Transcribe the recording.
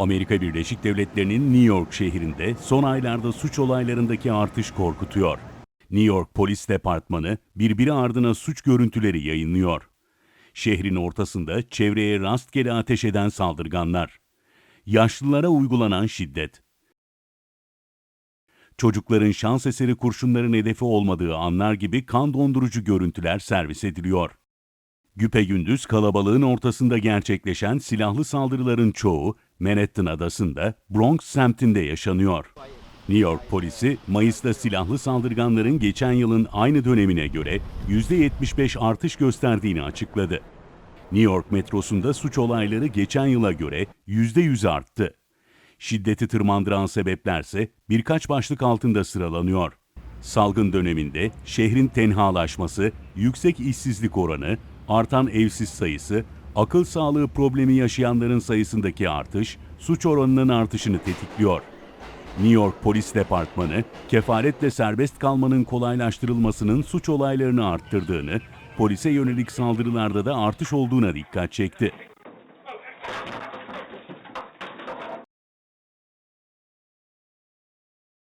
Amerika Birleşik Devletleri'nin New York şehrinde son aylarda suç olaylarındaki artış korkutuyor. New York Polis Departmanı birbiri ardına suç görüntüleri yayınlıyor. Şehrin ortasında çevreye rastgele ateş eden saldırganlar. Yaşlılara uygulanan şiddet. Çocukların şans eseri kurşunların hedefi olmadığı anlar gibi kan dondurucu görüntüler servis ediliyor. Güpegündüz kalabalığın ortasında gerçekleşen silahlı saldırıların çoğu Manhattan adasında, Bronx semtinde yaşanıyor. New York polisi, Mayıs'ta silahlı saldırganların geçen yılın aynı dönemine göre %75 artış gösterdiğini açıkladı. New York metrosunda suç olayları geçen yıla göre %100 arttı. Şiddeti tırmandıran sebeplerse birkaç başlık altında sıralanıyor. Salgın döneminde şehrin tenhalaşması, yüksek işsizlik oranı, artan evsiz sayısı, akıl sağlığı problemi yaşayanların sayısındaki artış, suç oranının artışını tetikliyor. New York Polis Departmanı, kefaletle serbest kalmanın kolaylaştırılmasının suç olaylarını arttırdığını, polise yönelik saldırılarda da artış olduğuna dikkat çekti.